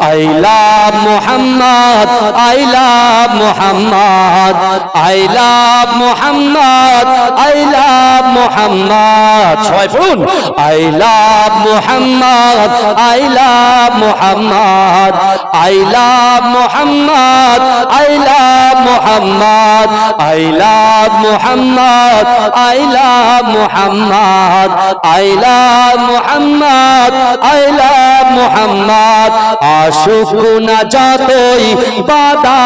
I love Muhammad, I love Muhammad, I love Muhammad, I love Muhammad. সবাই পড়ুন I love Muhammad, I love Muhammad, I love Muhammad, I love Muhammad, I love Muhammad, I love Muhammad, I love Muhammad, I love Muhammad. আশুক না যতই বাধা,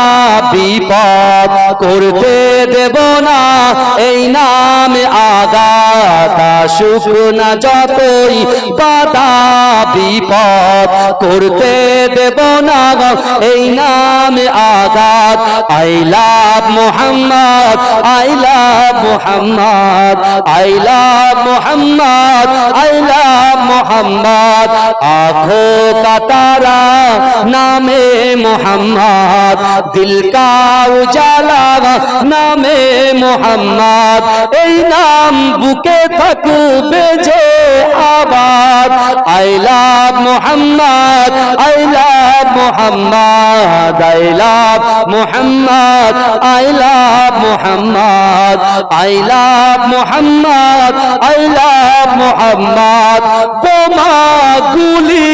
বিপদ করতে দেব না। এই নামে আঘাত আশুক না যতই বাধা, বিপদ করতে দেব না এই নামে Azad. I love Muhammad, I love Muhammad, I love Muhammad, I love Muhammad. আখো কাতারা নামে মোহাম্মদ, দিল কাউজালা নামে মোহাম্মদ। এই নাম বুকে থাকবে যে আবাদ। I love Muhammad, I love Muhammad I love Muhammad I love Muhammad I love Muhammad I love Muhammad. বোমা গুলি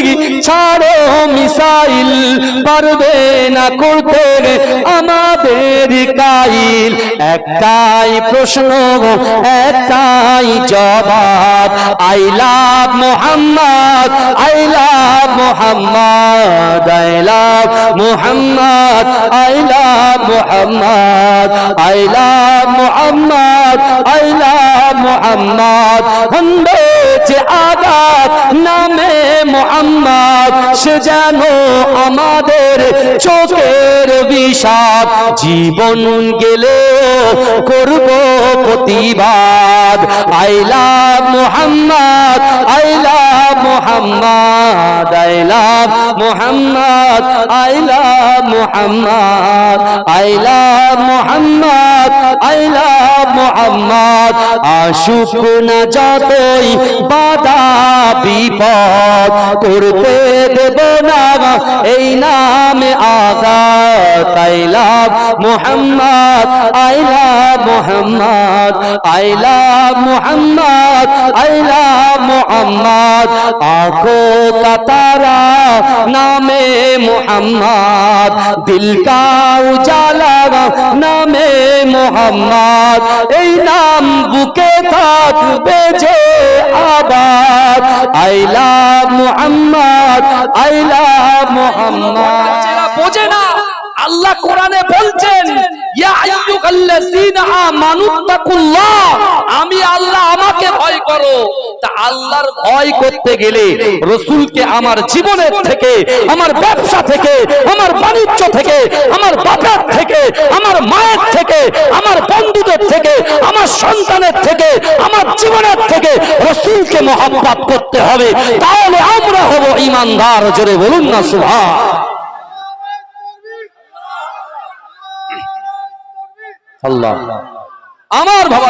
ছাড়ো মিসাইল পারবে না করতে আমাদের কাইল? একটাই প্রশ্ন, একটাই জবাব, I love Muhammad, I love Muhammad, I love Muhammad, I love Muhammad, I love Muhammad, I love Muhammad হন্দেছে আঘাত নামে মোহাম্মদ, সে যেন আমাদের চোখের বিষাদ, জীবন গেলে করব প্রতিবাদ। I love Muhammad, I love Muhammad, I love Muhammad Aila Muhammad, I love Muhammad, I love Muhammad. আশুক না যতই বাধা, বিপদ করতে দেব না। এই নামে আঘাত, আই মোহাম্মদ আইলা মোহাম্মদ, আই মোহাম্মদ আই মোহাম্মদ। আঁখো কাতারা নামে মোহাম্মদ, দিল কা উজালা নামে মোহাম্মদ। এই নাম বুকে থাকবে যে আ আবাদ I love Muhammad I love Muhammad. বোঝে না আল্লাহ কোরআনে বলছেন আমি আল্লাহ আমাকে ভয় করো। তা আল্লাহর ভয় করতে গেলে রসূলকে আমার জীবনের থেকে, আমার ব্যবসা থেকে, আমার বাণিজ্য থেকে, আমার বাপের থেকে, আমার মায়ের থেকে, আমার বন্ধুদের থেকে, আমার সন্তানের থেকে, আমার জীবনের থেকে রসুলকে মহাব্বত করতে হবে। তাহলে আমরা হব ইমানদার, জোরে বলুন না, সুবহান। আমার বাবা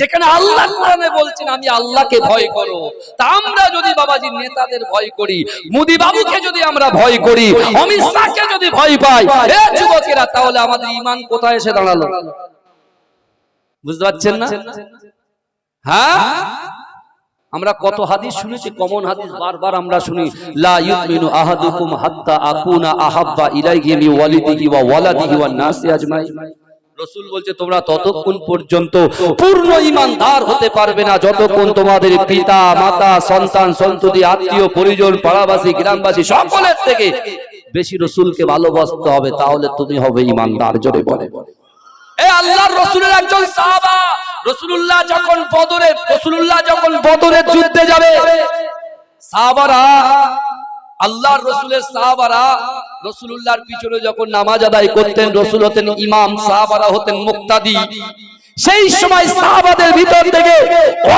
যেখানে আল্লাহ কোরআনে বলছেন, আমি আল্লাহকে ভয় করো। তা আমরা যদি বাবাজি নেতাদের ভয় করি, মোদি বাবুকে যদি আমরা ভয় করি, অমিত শাহকে যদি ভয় পাই যুবকেরা, তাহলে আমাদের ইমান কোথায় এসে দাঁড়াল? বুঝতে পারছেন না? হ্যাঁ? আমরা কত হাদিস শুনেছি, কমন হাদিস বারবার আমরা শুনি, লা ইউমিনু আহাদুকুম হাত্তা আকুনা আহাব্বা ইলাইহি মিন ওয়ালিদিহি ওয়া ওয়ালাদিহি ওয়ান নাসি আজমাইন। রসুল বলছে তোমরা ততক্ষণ পর্যন্ত পূর্ণ ইমানদার হতে পারবে না। যতক্ষণ তোমাদের পিতা মাতা সন্তান সন্ততি আত্মীয় পরিজন পাড়াবাসী গ্রামবাসী সকলের থেকে বেশি রসুলকে ভালোবাসতে হবে তাহলে তুমি হবে ইমানদার জোরে বলে। এ আল্লাহর রসুলের একজন সাহাবা রসুলুল্লাহ যখন বদরে রসুলুল্লাহ যখন বদরের যুদ্ধে যাবে সাহাবারা আল্লাহর রসুলের সাহাবারা রসুলুল্লাহর পিছনে যখন নামাজ আদায় করতেন, রসুল হতেন ইমাম, সাহাবারা হতেন মুক্তাদি। সেই সময় সাহাবাদের ভিতর থেকে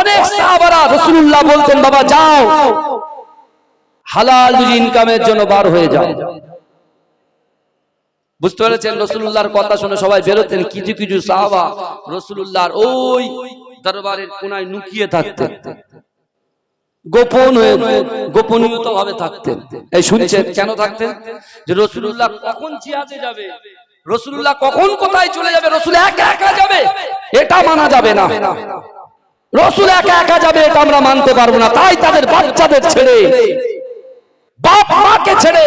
অনেক সাহাবারা রসুলুল্লাহ বলতেন, বাবা, যাও। হালাল ইনকামের জন্য বার হয়ে যাও। বুঝতে পেরেছেন? রসুল্লাহর কথা শুনে সবাই বেরোতেন, কিছু কিছু সাহাবা রসুল্লাহর ওই দরবারের কোনায় লুকিয়ে থাকতেন। গোপন হয়ে গোপনীয়তা ভাবে থাকতেন। এই শুনছেন কেন থাকতেন? যে রসুল্লাহ কখন জিহাদে যাবে? রসুল্লাহ কখন কোথায় চলে যাবে? রসুল একা একা যাবে? এটা মানা যাবে না। রসুল একা একা যাবে এটা আমরা মানতে পারব না। তাই তাদের বাচ্চাদের ছেড়ে বাপ মাকে ছেড়ে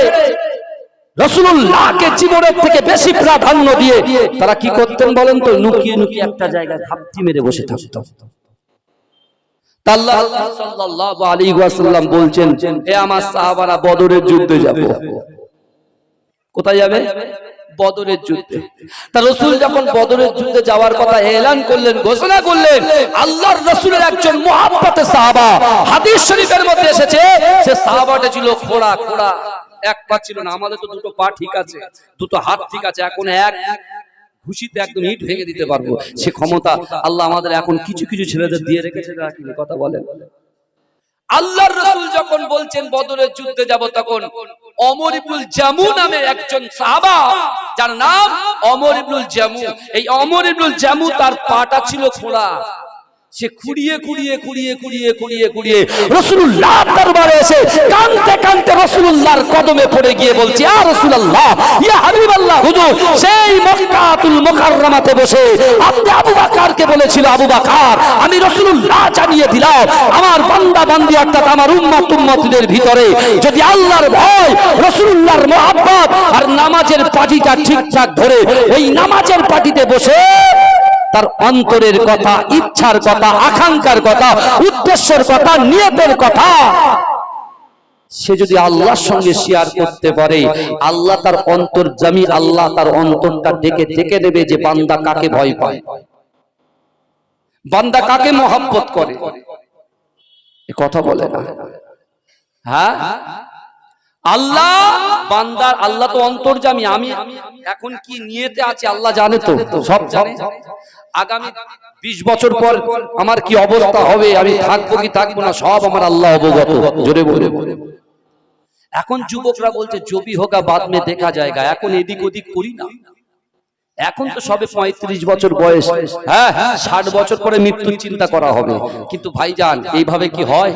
রসুল্লাহকে জীবনের থেকে বেশি প্রাধান্য দিয়ে তারা কি করতেন বলেন তো? লুকিয়ে লুকিয়ে একটা জায়গায় ধাপ্তি মেরে বসে থাকতো। বলছেন আমার সাহাবারা বদরের যুদ্ধে যাব। কোথায় যাবে? বদরের যুদ্ধে। তা রসুল যখন বদরের যুদ্ধে যাওয়ার কথা এলান করলেন, ঘোষণা করলেন, আল্লাহর রসুলের একজন মহাব্বতে সাহাবা হাদিস শরীফের মধ্যে এসেছে, সে সাহাবাটা ছিল খোড়া খোড়া। এক পা ছিল না, আমাদের তো দুটো পা ঠিক আছে, দুটো হাত ঠিক আছে, এখন এক ঘুষিতে একদম ইট ভেঙে দিতে পারব। সে ক্ষমতা আল্লাহ আমাদের এখন কিছু কিছু ছেলেদের দিয়ে রেখেছে কথা বলেন। আল্লাহর রসুল যখন বলছেন বদরের যুদ্ধে যাব তখন অমরিবুল ইবনুল জামু নামে একজন সাহাবা যার নাম অমরিবুল ইবনুল জামু। এই অমরিবুল ইবনুল জামু তার পাটা ছিল খোড়া সে খুঁড়িয়ে খুঁড়িয়ে খুঁড়িয়ে খুঁড়িয়ে খুঁড়িয়ে খুঁড়িয়ে রসুল্লাহ দরবারে এসে কানতে কানতে রসুল্লাহর কদমে পড়ে গিয়ে বলছি আর রসুল্লাহ ইয়া হাবিবাল্লাহ, হুজুর, সেই মক্কাতুল মুকাররমাতে বসে আপনি আবু বাকারকে বলেছিল, আবু বাকার, আমি রসুল্লাহ জানিয়ে দিলাম, আমার বান্দা বান্দি অর্থাৎ আমার উম্মত উম্মতদের ভিতরে যদি আল্লাহর ভয় রসুল্লাহর মোহাব্বত আর নামাজের পাটিটা ঠিকঠাক ধরে এই নামাজের পাটিতে বসে তার অন্তরের কথা, ইচ্ছার কথা, আকাঙ্ক্ষার কথা, উদ্দেশ্যের কথা, নিয়তের কথা। সে যদি আল্লাহর সঙ্গে শেয়ার করতে পারে, আল্লাহ তার অন্তর জামি, আল্লাহ তার অন্তরটা ডেকে ডেকে দেবে যে বান্দা কাকে ভয় পায়। বান্দা কাকে মহাব্বত করে? কথা বলে না। হ্যাঁ? আল্লাহ, বান্দার, আল্লাহ তো অন্তর্জামী, আমি এখন কি নিয়েতে আছে, আল্লাহ জানে তো, সব জানে। আগামী বিশ বছর পর আমার কি অবস্থা হবে, আমি থাকব কি থাকব না, সব আমার আল্লাহ অবগত। জোরে বলে এখন যুবকরা বলছে, জবি হোকা বাদ মে, দেখা জায়গা। এখন এদিক ওদিক করি না। এখন তো সবে পঁয়ত্রিশ বছর বয়স। হ্যাঁ ষাট বছর পরে মৃত্যুর চিন্তা করা হবে। কিন্তু ভাইজান, এইভাবে কি হয়?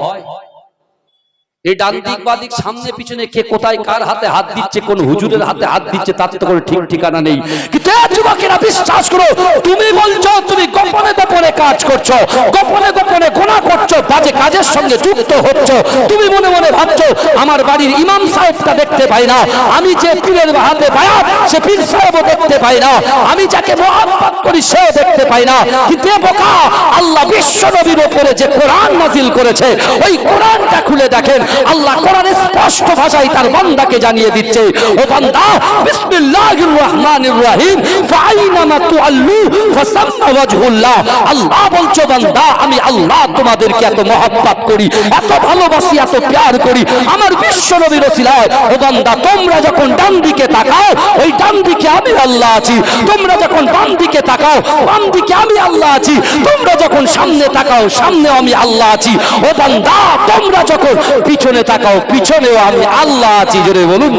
এই ডান দিক, বা দিক, সামনে, পিছনে কে কোথায়, কার হাতে হাত দিচ্ছে, কোন হুজুরের হাতে হাত দিচ্ছে, তার তো কোনো ঠিক ঠিকানা নেই। কিন্তু যুবকেরা বিশ্বাস করো, তুমি বলছো, তুমি গোপনে গোপনে কাজ করছ, গোপনে গোপনে গোনা করছ, বাজে কাজের সঙ্গে যুক্ত হচ্ছ। তুমি মনে মনে ভাবছ, আমার বাড়ির ইমাম সাহেবটা দেখতে পাই না, আমি যে পীরের হাতে বায়াত, সে পীর সাহেবও দেখতে পাই না, আমি যাকে মহাব্বত করি, সেও দেখতে পাই না। কিন্তু বোকা, আল্লাহ বিশ্ব নবীর উপরে যে কোরআন নাজিল করেছে, ওই কোরআনটা খুলে দেখেন আল্লাহ কোরআনে স্পষ্ট ভাষায় তার বান্দাকে জানিয়ে দিচ্ছে, ও বান্দা বিসমিল্লাহির রহমানির রহিম ফাইনামা তুআল্লু ফাসাম্মা ওয়াজহুল্লাহ। আল্লাহ বলছো, বান্দা, আমি আল্লাহ তোমাদেরকে এত মহব্বত করি, এত ভালোবাসি, এত প্যার করি। আমার বিশ্ব নবীর ওসিলায়, ও বান্দা, তোমরা যখন ডান দিকে তাকাও, ওই ডান দিকে আমি আল্লাহ আছি। তোমরা যখন বাম দিকে তাকাও, বাম দিকে আমি আল্লাহ আছি। তোমরা যখন সামনে তাকাও সামনে আমি আল্লাহ আছি। ও বান্দা, তোমরা যখন পিছনে তাকাও, পিছনেও আমি আল্লাহ আছি, জোরে বলুন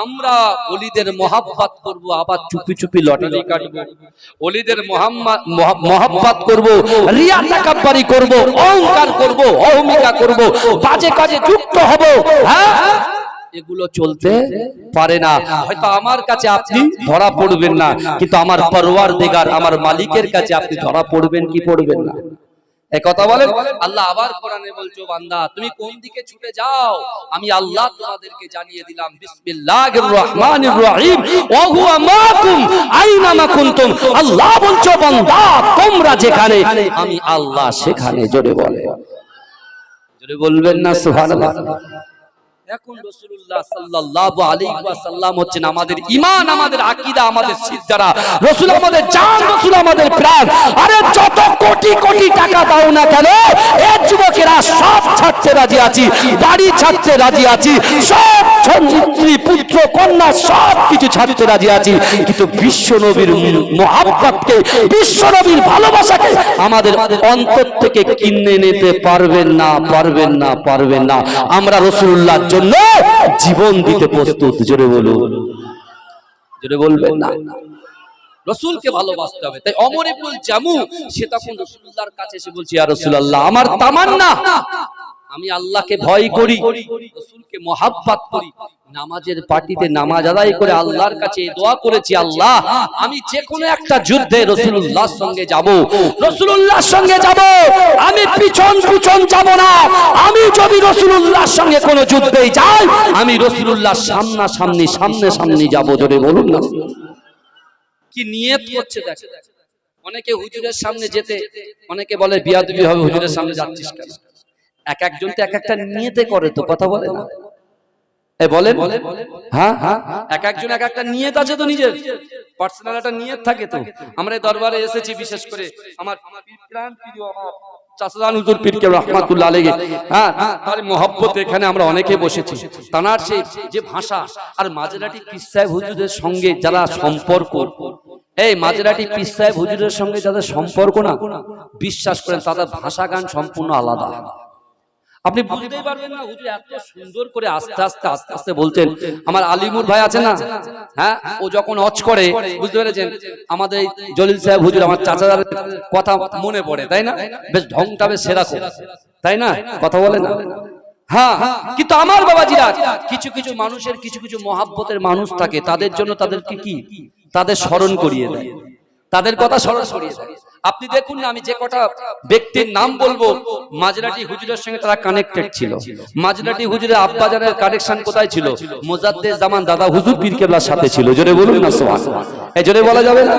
আমরা অলিদের মহাব্বাত করব, আবার চুপি চুপি লটারি কাটবো। অলিদের মহাব্বাত করব, রিয়া তাকাব্বারি করব, অহংকার করব, অহমিকা করব, বাজে কাজে যুক্ত হব হ্যাঁ? এগুলো চলতে পারে না। হয়তো আমার কাছে আপনি ধরা পড়বেন না কিন্তু আমার পরওয়ার দেগার আমার মালিকের কাছে আপনি ধরা পড়বেন কি পড়বেন না? এই কথা বলেন আল্লাহ আবার কোরআনে বলছো বান্দা তুমি কোন দিকে ছুটে যাও? আমি আল্লাহ তোমাদেরকে জানিয়ে দিলাম বিসমিল্লাহির রহমানির রহিম। ওয়া হুয়া মাকুম আইনামা কুনতুম। আল্লাহ বলছো বান্দা তোমরা যেখানে আমি আল্লাহ সেখানে জোরে বলে। জোরে বলবেন না সুবহানাল্লাহ। এখন রাসূলুল্লাহ সাল্লাল্লাহু আলাইহি ওয়াসাল্লাম হচ্ছেন আমাদের ঈমান, আমাদের আকীদা, আমাদের সিদ্ধারা রাসূল আমাদের জান, রাসূল আমাদের প্রাণ। আরে যত কোটি কোটি টাকা দাও না কেন যুবকেরা সব ছাড়তে রাজি আছি, বাড়ি ছাড়তে রাজি আছি, সব পুত্র, কন্যা, সব কিছু ছাড়তে রাজি আছি। কিন্তু বিশ্ব নবীর মহাব্বতকে, বিশ্ব নবীর ভালোবাসাকে আমাদের অন্তর থেকে কিনে নিতে পারবেন না পারবেন না পারবেন না। আমরা রসুল্লাহর জন্য জীবন দিতে প্রস্তুত, জোরে বলুন। জোরে বলবেন না। রসুলকে ভালোবাসতে হবে। তাই কাছে এসে বলছে আমার আমি আল্লাহকে ভয় করি, রসুলকে মহাব্বাত করি নামাজের পার্টিতে নামাজ আদায় করে আল্লাহর কাছে দোয়া করেছি, আল্লাহ, আমি যে কোনো একটা যুদ্ধে রসুল্লাহর সঙ্গে যাব। রসুল্লাহর সঙ্গে যাব। আমি পিছন পিছন যাব না। আমি যদি রসুল্লাহর সঙ্গে কোনো যুদ্ধে যাই, আমি রসুল্লাহ সামনা সামনি সামনে সামনে যাব। জোরে বলুন না। কি নিয়ত করছে দেখ। অনেকে হুজুরের সামনে যেতে, অনেকে বলে, বিয়াদবি হবে, হুজুরের সামনে যাচ্ছিস এক একজন তো এক একটা নিয়তে করে তো, কথা বলে না। বলেন। হ্যাঁ হ্যাঁ এক একজন এক একটা নিয়ত আছে তো নিজের? পার্সোনাল একটা নিয়ত থাকে তো। আমরা এই দরবারে এসেছি বিশেষ করে আমার প্রাণ প্রিয় আমার চাচাদান হুজুর পীরকে রহমাতুল্লাহ আলাইহি। হ্যাঁ তার মহব্বত এখানে আমরা অনেকে বসেছি। তানার সেই যে ভাষা আর মাঝরাটি পীর সাহেব হুজুরের সঙ্গে যারা সম্পর্ক এই মাঝরাটি পীর সাহেব হুজুরের সঙ্গে যাদের সম্পর্ক না বিশ্বাস করেন তাদের ভাষা গান সম্পূর্ণ আলাদা। আপনি বুঝতেই পারবেন না হুজুর এত সুন্দর করে আস্তে আস্তে আস্তে আস্তে বলছেন আমার আলিমুর ভাই আছে না? হ্যাঁ ও যখন অচ করে বুঝতে পেরেছেন? আমাদের এই জলিল সাহেব হুজুর আমার চাচাদার কথা মনে পড়ে তাই না? বেশ ঢংটা বেশ সেরকম তাই না? কথা বলে না? হ্যাঁ কিন্তু আমার বাবাজিরা কিছু কিছু মানুষের কিছু কিছু মহাব্বতের মানুষ থাকে তাদের জন্য তাদেরকে কি? তাদের স্মরণ করিয়ে দেয়। তাদের কথা স্মরণ করিয়ে দেয়। আপনি দেখুন না, আমি যে কটা ব্যক্তির নাম বলব, মাজরাটি হুজুরের সঙ্গে তারা কানেক্টেড ছিল। মাজরাটি হুজুরের আব্বাজানের কানেকশন কোথায় ছিল? মোজাদ্দেদ জামান দাদা হুজুর পীর কেবলার সাথে ছিল। জোরে বলুন না সোহান এই জোরে বলা যাবে না?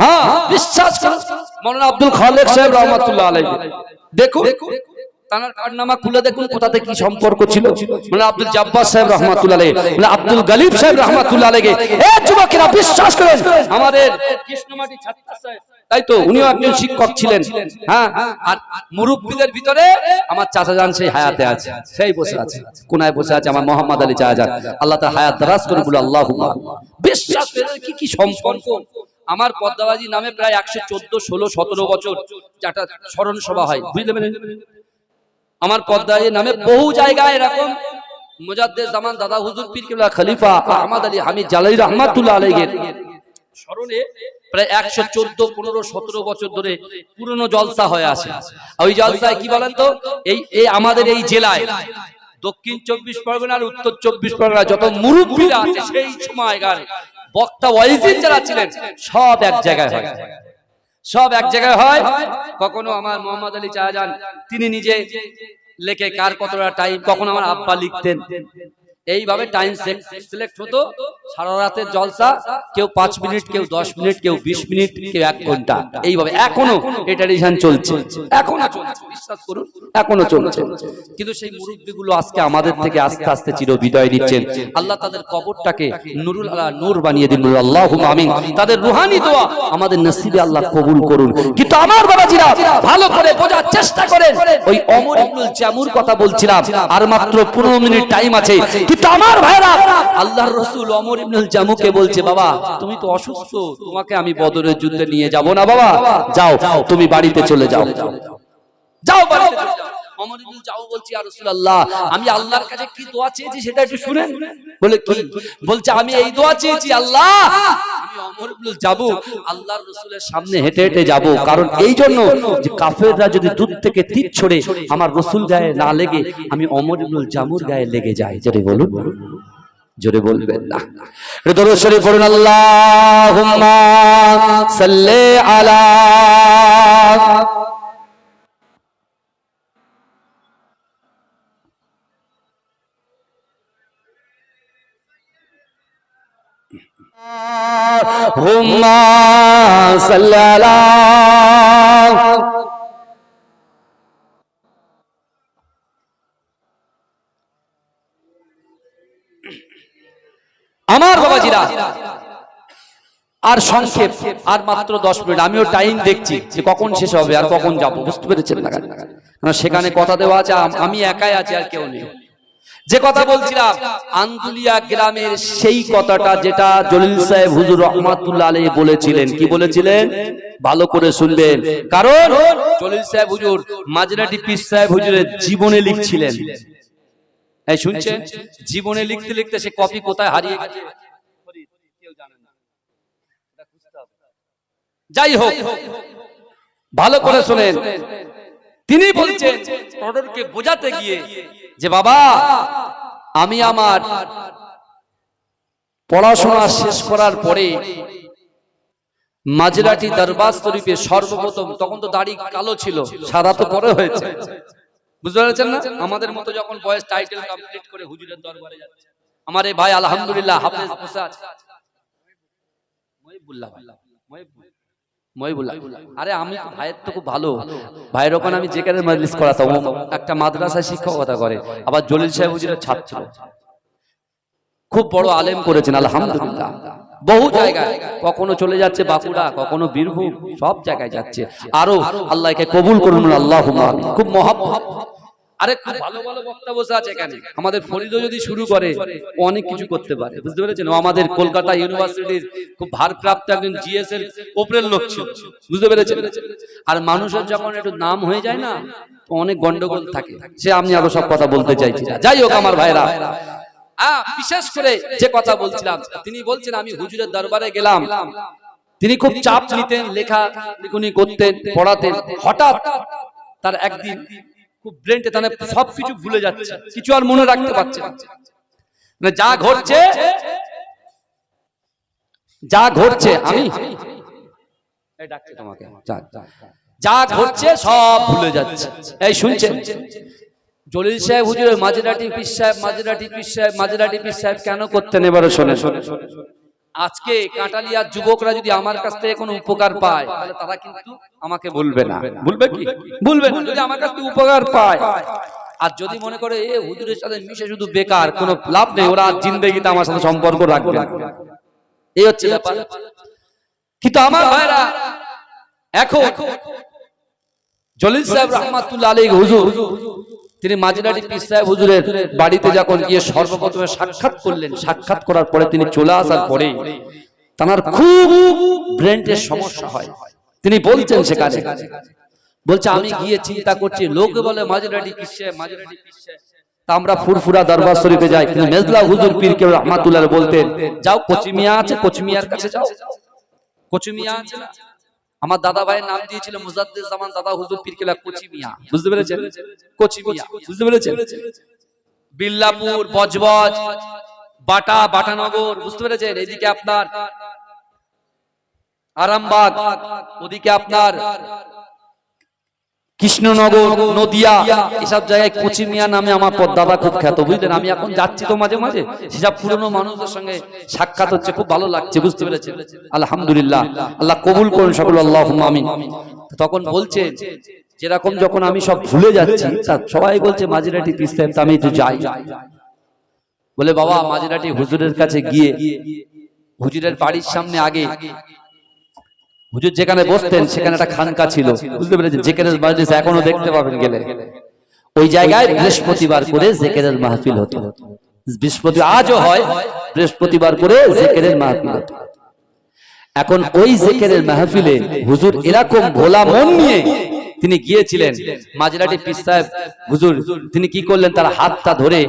হ্যাঁ বিশ্বাস করুন। মৌলানা আব্দুল খালেক সাহেব রহমাতুল্লাহ আলাইহি। দেখুন। কোথাতে কি সম্পর্ক আব্দুল সাহেব শিক্ষক ছিলেন হ্যাঁ আর মুরব্বীদের ভিতরে আমার চাচা যান সেই হায়াতে আছে, সেই বসে আছে, কোনায় বসে আছে আমার মোহাম্মদ আলী চাচা আল্লাহ তার হায়াত দারাজ করে বলে আল্লাহ বিশ্বাস কি কি সম্পর্ক? আমার পদ্মাবাজি নামে প্রায় একশো চোদ্দ, ষোলো, সতেরো বছর স্মরণ সভা হয় পেরেছেন? আমার পদ্মায় নামে বহু জায়গায় এরকম মুজাদ্দেদ জামান দাদা হুজুর পীর কিবলা খলিফা আহমদ আলী হামিদ জালালি রহমাতুল্লাহ আলাইহির স্মরণে প্রায় একশো চোদ্দ পনেরো সতেরো বছর ধরে পুরনো জলসা হয়ে আছে। আর ওই জলসায় কি বলেন তো? এই এই আমাদের এই জেলায় দক্ষিণ চব্বিশ পরগনা আর উত্তর চব্বিশ পরগনা যত মুরব্বীরা আছে সেই সময়কার বক্তা ওয়াইজিন যারা ছিলেন সব এক জায়গায় হয় সব এক জায়গায় হয়। কখনো আমার মোহাম্মদ আলী চাহাজান তিনি নিজে লেখে কার কতটা টাইম কখনো আমার আব্বা লিখতেন। এইভাবে টাইম সিলেক্ট হতো। সারা রাতের জলসা কেউ পাঁচ মিনিট কেউ দশ মিনিট কেউ বিশ মিনিট কেউ এক ঘণ্টা। এইভাবে এখনও এই ট্র্যাডিশন চলছে। এখনও চলছে। বিশ্বাস করুন। এখনও চলছে। কিন্তু সেই মুরব্বীগুলো আজকে আমাদের থেকে আস্তে আস্তে চির বিদায় নিচ্ছেন। আল্লাহ তাদের কবরটাকে নুরুল আলা নূর বানিয়ে দিন। আল্লাহ আমিন। তাদের রুহানি দোয়া আমাদের নসিবে আল্লাহ কবুল করুন। কিন্তু আমার বাবাজিরা ভালো করে বোঝার চেষ্টা করেন। ওই অমর ইবনুল জামুর কথা বলছিলাম। আর মাত্র 15 মিনিট টাইম আছে কিন্তু আমার ভাইরা আল্লাহর রসুল অমর ইবনুল জামুকে বলছে বাবা তুমি তো অসুস্থ তোমাকে আমি বদরের যুদ্ধে নিয়ে যাব না বাবা? যাও তুমি বাড়িতে চলে যাও। যাও। বাড়িতে। যাও অমর জামু বলছে, ইয়া রাসূলুল্লাহ, আমি আল্লাহর কাছে কি দোয়া চেয়েছি সেটা একটু শুনেন। বলে কি? বলছে, আমি এই দোয়া চেয়েছি, আল্লাহ, আমি অমর আল্লাহর রাসূলের সামনে হেঁটে হেঁটে যাব। কারণ এই জন্য যে কাফেররা যদি দূর থেকে তীর ছড়ে, আমার রাসূল গায়ে না লেগে, আমি অমর ইবনুল জামুর গায়ে লেগে যায় জোরে বলুন। জোরে বলবেন না। দরুদ শরীফ আলা আমার বাবাজিরা, আর সংক্ষেপ, আর মাত্র দশ মিনিট, আমিও টাইম দেখছি যে কখন শেষ হবে আর কখন যাব, বুঝতে পেরেছেন সেখানে কথা দেওয়া আছে আমি একাই আছি আর কেউ নেই। যে কথা বলছিলাম, আন্দুলিয়া গ্রামের সেই কথাটা যেটা জলিল সাহেব হুজুর রহমাতুল্লাহ আলী বলেছিলেন। কি বলেছিলেন? ভালো করে শুনবেন। কারণ জলিল সাহেব হুজুর মাজরাটি পীর সাহেব হুজুরের জীবনে লিখছিলেন। এই শুনছেন? জীবনে লিখতে লিখতে সে কপি কোথায় হারিয়ে গেছে। যাই হোক, ভালো করে শোনেন। তিনি বলছেন, তাদেরকে বোঝাতে গিয়ে যে বাবা, আমি আমার পড়াশোনা শেষ করার পরে মাঝরাটি দরবার শরীফে সর্বপ্রথম, তখন তো দাড়ি কালো ছিল, সাদা তো পরে হয়েছে। বুঝতে পেরেছেন না? আমাদের মতো যখন বয়স টাইটেল কমপ্লিট করে হুজুরের দরবারে যাচ্ছে। আমার এই ভাই আলহামদুলিল্লাহ, হাফেজ মহিবুল্লাহ। আরে আমি ভাইয়ের তো খুব ভালো। ভাইয়ের ওখানে আমি মজলিস করাতাম একটা মাদ্রাসায় শিক্ষকতা করে। আবার জলিল সাহেব হুজুরের ছাত্র। খুব বড় আলেম করেছেন আলহামদুলিল্লাহ। বহু জায়গায়। কখনো চলে যাচ্ছে বাঁকুড়া কখনো বীরভূম সব জায়গায় যাচ্ছে। আরও আল্লাহকে কবুল করুন আল্লাহ খুব মহাব্বত। আরে খুব ভালো ভালো বক্তা বসে আছে এখানে। আমাদের ফরিদও যদি শুরু করে অনেক কিছু করতে পারে, বুঝতে পেরেছেন? আমাদের কলকাতা ইউনিভার্সিটির খুব ভারপ্রাপ্ত একজন জিএস এর ওপরের লোক ছিল, বুঝতে পেরেছেন? আর মানুষের যখন একটু নাম হয়ে যায় না অনেক গন্ডগোল থাকে। সে আমি আরও সব কথা বলতে চাইছি যাই হোক আমার ভাইরা বিশেষ করে যে কথা বলছিলাম, তিনি বলছেন, আমি হুজুরের দরবারে গেলাম। তিনি খুব চাপ নিতেন, লেখা লিখুনি করতেন, পড়াতেন। হঠাৎ তার একদিন খুব ব্রেনটে তাহলে সবকিছু ভুলে যাচ্ছে। কিছু আর মনে রাখতে পারছে না। মানে যা ঘটছে যা ঘটছে আমি তোমাকে। যা, ঘটছে সব ভুলে যাচ্ছে। এই শুনছেন জলিল সাহেব হুজুরের মাঝরাটি পিস সাহেব মাঝরাটি পিস সাহেব মাঝরাটি পিস সাহেব কেন করতেন? এবারে শোনে শোনে। আজকে কাটালিয়ার যুবকরা যদি আমার কাছ থেকে কোনো উপকার পায় তাহলে তারা কিন্তু আমাকে বলবে না। বলবে কি? বলবে না। যদি আমার কাছ থেকে উপকার পায় আর যদি মনে করে এ হুজুরের সাথে মিশে শুধু বেকার কোনো লাভ নেই ওরা জিন্দেগিতে আমার সাথে সম্পর্ক রাখবে এই হচ্ছে ব্যাপার। কিন্তু আমার ভাইরা এখন জলিল সাহেব রহমাতুল্লাহ আলী হুজুর তিনি মাঝরাটি পীর সাহেব হুজুরের বাড়িতে যখন গিয়ে সর্বপ্রথমে সাক্ষাৎ করলেন, সাক্ষাৎ করার পরে তিনি চলে আসার পরে তার খুব ব্রেনের সমস্যা হয়। তিনি বলছেন সেখানে, বলছে, আমি গিয়ে চিন্তা করছি, লোক বলে মাঝরাটি পীর সাহেব মাঝরাটি পীর সাহেব। আমরা ফুরফুরা দরবার শরীফে যাই, কিন্তু মেজলা হুজুর পীর কেউ রহমাতুল্লাহ বলতেন, যাও কচিমিয়া আছে কচিমিয়ার কাছে যাও। কচিমিয়া আছে না? আমার দাদা ভাইয়ের নাম দিয়েছিল মুজাদ্দিদ জামান দাদা হুজুর পীর কেলা কোচি মিয়া। বুঝতে পেরেছেন? কোচি মিয়া। বুঝতে পেরেছেন? বিল্লাপুর, বজবজ, বাটা, বাটানগর, বুঝতে পেরেছেন? এদিকে আপনার আরামবাগ, ওদিকে আপনার কৃষ্ণনগর নদিয়া এসব জায়গায় কোচি মিয়া নামে আমার পর খুব খ্যাত বুঝলেন? আমি এখন যাচ্ছি তো মাঝে মাঝে। সেসব পুরনো মানুষদের সঙ্গে সাক্ষাৎ হচ্ছে খুব ভালো লাগছে বুঝতে পেরেছেন? আলহামদুলিল্লাহ। আল্লাহ কবুল করুন সকল আল্লাহ আমিন। তখন বলছে যেরকম যখন আমি সব ভুলে যাচ্ছি সবাই বলছে মাঝিরাটি পিস্তাম তা আমি একটু যাই। বলে বাবা মাঝিরাটি হুজুরের কাছে গিয়ে হুজুরের বাড়ির সামনে আগে হুজুর যেখানে বসতেন সেখানে একটা খানকা ছিল। বুঝতে পেরেছেন? জেকেরের মাজলিস এখনও দেখতে পাবেন গেলে। ওই জায়গায় বৃহস্পতিবার করে জেকেরের মাহফিল হতো। বৃহস্পতি আজও হয় বৃহস্পতিবার করে জেকেরের মাহফিল হতো। এখন ওই জেকেরের মাহফিলে হুজুর এরকম ভোলা মন নিয়ে তিনি গিয়েছিলেন। মাঝরাটি পীর সাহেব হুজুর তিনি কি করলেন? তার হাতটা ধরে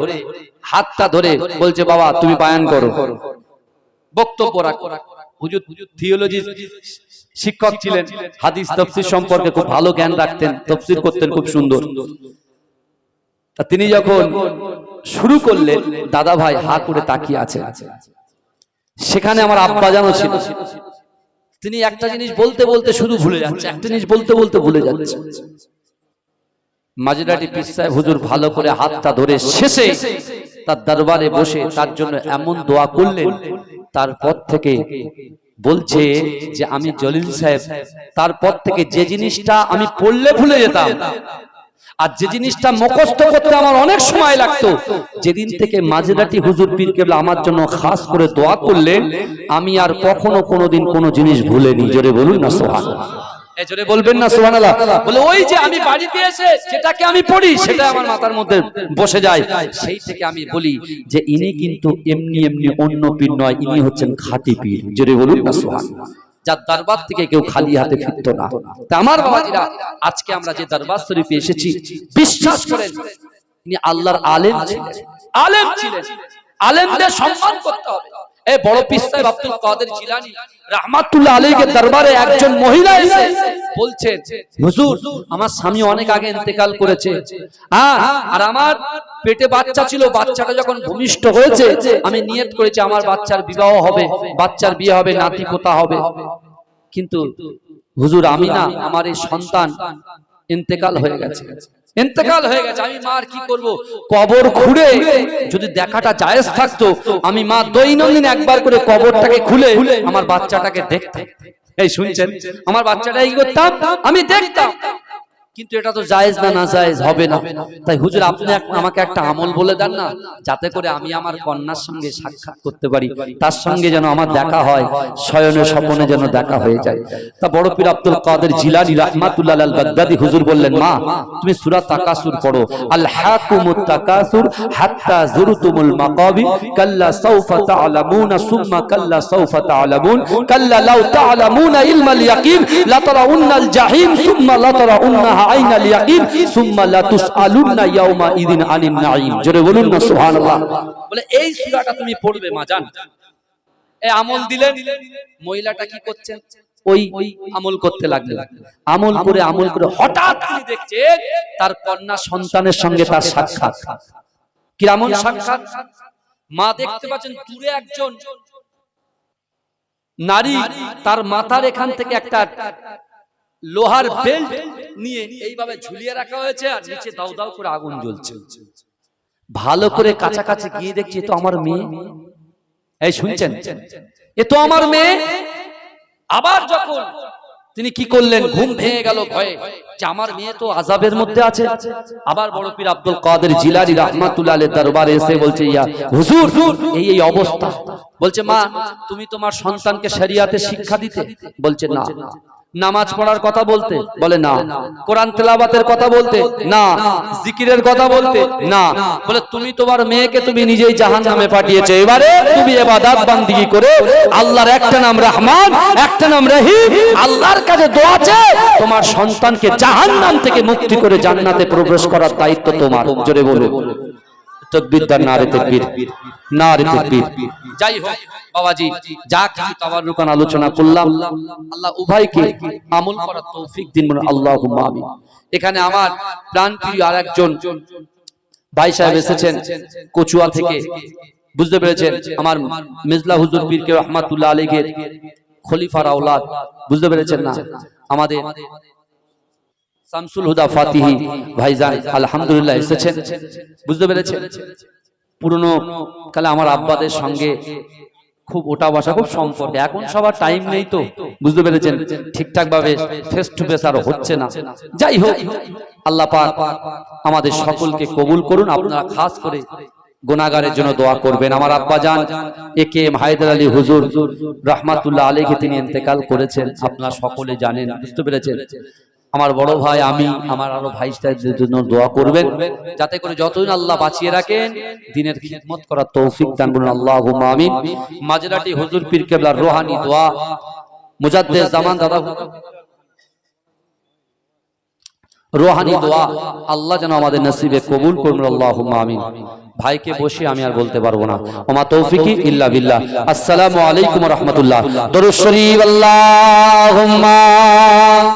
হাতটা ধরে বলছে বাবা তুমি বায়ান করো। বক্তব্য রাখো। হুজুর থিওলজি শিক্ষক ছিলেন হাদিস তফসির সম্পর্কে খুব ভালো জ্ঞান রাখতেন তফসির করতেন খুব সুন্দর। তিনি যখন শুরু করলেন দাদা ভাই হা করে তাকিয়ে আছে সেখানে আমার আব্বা জানো ছিল। তিনি একটা জিনিস বলতে বলতে শুধু ভুলে যাচ্ছে একটা জিনিস বলতে বলতে ভুলে যাচ্ছে। মাঝরাটি পীর সাহেব হুজুর ভালো করে হাতটা ধরে শেষে তার দরবারে বসে তার জন্য এমন দোয়া করলেন তারপর থেকে বলছে যে আমি জলিল সাহেব তারপর থেকে যে জিনিসটা আমি পড়লে ভুলে যেতাম আর যে জিনিসটা মুখস্থ করতে আমার অনেক সময় লাগতো যেদিন থেকে মাঝেরাটি হুজুর পীর কেবলা আমার জন্য খাস করে দোয়া করলেন আমি আর কখনো কোনোদিন কোনো জিনিস ভুলে জোরে বলুন না সোহান এই জোরে বলবেন না সুবহানাল্লাহ। বলে ওই যে আমি বাড়িতে এসে যেটাকে আমি পড়ি সেটা আমার মাথার মধ্যে বসে যায়। সেই থেকে আমি বলি যে ইনি কিন্তু এমনি এমনি অন্য পীর নয় ইনি হচ্ছেন খাঁটি পীর। জোরে বলুন না সুবহানাল্লাহ। যার দরবার থেকে কেউ খালি হাতে ফিরতো না। তা আমার বাবাজিরা আজকে আমরা যে দরবার শরীফে এসেছি বিশ্বাস করেন ইনি আল্লাহর আলেম ছিলেন। আলেম ছিলেন। আলেমদের সম্মান করতে হবে। এই বড় পীর সাহেব আব্দুল কাদের জিলানী রাহমাতুল্লাহ আলাইহির দরবারে একজন মহিলা এসে বলছেন হুজুর আমার স্বামী অনেক আগে ইন্তেকাল করেছে। হ্যাঁ আর আমার পেটে বাচ্চা ছিল বাচ্চাটা যখন ভূমিষ্ঠ হয়েছে আমি নিয়ত করেছি আমার বাচ্চার বিবাহ হবে বাচ্চার বিয়ে হবে নাতি পোতা হবে। কিন্তু হুজুর আমি না আমার এই সন্তান ইন্তেকাল হয়ে গেছে। ইন্তেকাল হয়ে গেছে আমি মার কি করব? কবর খুঁড়ে যদি দেখাটা জায়েজ থাকতো আমি মা দৈনন্দিন একবার করে কবরটাকে খুলে আমার বাচ্চাটাকে দেখতাম। এই শুনছেন? আমার বাচ্চাটা কি করতাম আমি দেখতাম। কিন্তু এটা তো জায়েজ না না জায়েজ হবে না। তাই হুজুর আপনি আমাকে একটা আমল বলে দেন না যাতে করে আমি আমার কন্যার সঙ্গে সাক্ষাৎ করতে পারি। তার সঙ্গে যেন আমার দেখা হয় শয়নে স্বপনে যেন দেখা হয়ে। যায়। তা বড় পীর আব্দুল কাদের জিলানী রাহমাতুল্লাহ আল বাগদাদি হুজুর বললেন মা তুমি সূরা তাকাসুর পড়ো। আল হাকুমুত তাকাসুর হাত্তা জুরতুমুল মাকাবি কাল্লা সাউফা তা'লামুনা সুম্মা কাল্লা সাউফা তা'লামুন কাল্লা লাউ তা'লামুনা ইলমাল ইয়াকিন লাতারাউন্নাল জাহিম সুম্মা লাতারাউন্নাহা আইনাল ইয়াকিন সুম্মা লাতুসআলুন্না ইয়াউমা ইদিন আনিন নাঈম। জোরে বলুন না সুবহানাল্লাহ। বলে এই সূরাটা তুমি পড়বে মা জান। এই আমল দিলেন মহিলাটা কি করছেন ওই আমল করতে লাগলেন আমল করে আমল করে হঠাৎ তিনি দেখছেন তার কন্যা সন্তানের সঙ্গে তার সাক্ষাৎ। কেমন সাক্ষাৎ? মা দেখতে পাচ্ছেন দূরে একজন নারী তার মাথার এখান থেকে একটা লোহার বেল্ট নিয়ে এইভাবে ঝুলিয়ে রাখা হয়েছে আর নিচে দাউ দাউ করে আগুন জ্বলছে। ভালো করে কাছাকাছি গিয়ে দেখছি এ তো আমার মেয়ে। এই শুনছেন? এ তো আমার মেয়ে। আবার যখন তিনি কি করলেন? ঘুম ভেঙে গেল ভয়ে। যে আমার মেয়ে তো আজাবের মধ্যে আছে। আবার বড় পীর আব্দুল কাদের জিলানী রাহমাতুল্লাহ আলাইহির দরবারে এসে বলছে ইয়া হুজুর এই এই অবস্থা। বলছে মা তুমি তোমার সন্তানকে শরিয়াতে শিক্ষা দিতে। বলছে না। নামাজ পড়ার কথা বলতে বলে না। কোরআন তেলাবাতের কথা বলতে না। জিকিরের কথা বলতে না। বলে তুমি তোমার মেয়েকে তুমি নিজেই জাহান নামে পাঠিয়েছে। এবারে তুমি এবাদাত বান্দিগি করে। আল্লাহর একটা নাম রহমান একটা নাম রহিম। আল্লাহর কাছে দোয়া চেয়ে তোমার সন্তানকে জাহান নাম থেকে মুক্তি করে জান্নাতে প্রবেশ করার দায়িত্ব তোমার। জোরে বলো। তকবীর তার নারে তকবীর। নারে তকবীর। যাই হোক বাবাজি যা কিছু তাবাররুকান আলোচনা করলাম। আল্লাহ উভয়কে আমল করার তৌফিক দিন বলুন আল্লাহুম্মা আমিন। এখানে আমার প্রাণপ্রিয় আরেকজন ভাই সাহেব এসেছেন কচুয়া থেকে। বুঝতে পেরেছেন? আমার মিজলা হুজুর পীরকে রহমাতুল্লাহ আলাইহির খলিফার আওলাদ। বুঝতে পেরেছেন না? আমাদের শামসুল হুদা ফাতিহি ভাইজান আলহামদুলিল্লাহ এসেছেন। বুঝতে পেরেছেন। পুরনো কালে আমার আব্বাদের সঙ্গে খুব ওটা বসা, খুব সম্পর্ক। এখন সবার টাইম নেই তো। বুঝতে পেরেছেন? ঠিকঠাক ভাবে ফেস টু ফেস আর হচ্ছে না। যাই হোক, আল্লাহ পাক আমাদের সকলকে কবুল করুন। আপনারা খাস করে গুনাগারের জন্য দোয়া করবেন। আমার আব্বা যান A K M Haider Ali হুজুর রহমাতুল্লাহ আলীকে তিনি ইন্তেকাল করেছেন। আপনারা সকলে জানেন, বুঝতে পেরেছেন? আমার বড় ভাই, আমি, আমার আরও ভাই জন্য দোয়া করবেন, যাতে করে যতদিন আল্লাহ বাঁচিয়ে রাখেন, দিনের খিদমত করার তৌফিক দান করুন। আল্লাহ আমিন। মাজরাটি হুজুর পীর কেবলার রোহানি দোয়া। মুজাদ্দেদ জামান দাদা। রোহানি দোয়া। আল্লাহ যেন আমাদের নসিবে কবুল করুন। আল্লাহ আমিন। ভাইকে বসে আমি আর বলতে পারব না। ওমা তৌফিকি ইল্লা বিল্লাহ। আসসালামু আলাইকুম রহমতুল্লাহ। দরুদ আল্লাহুম্মা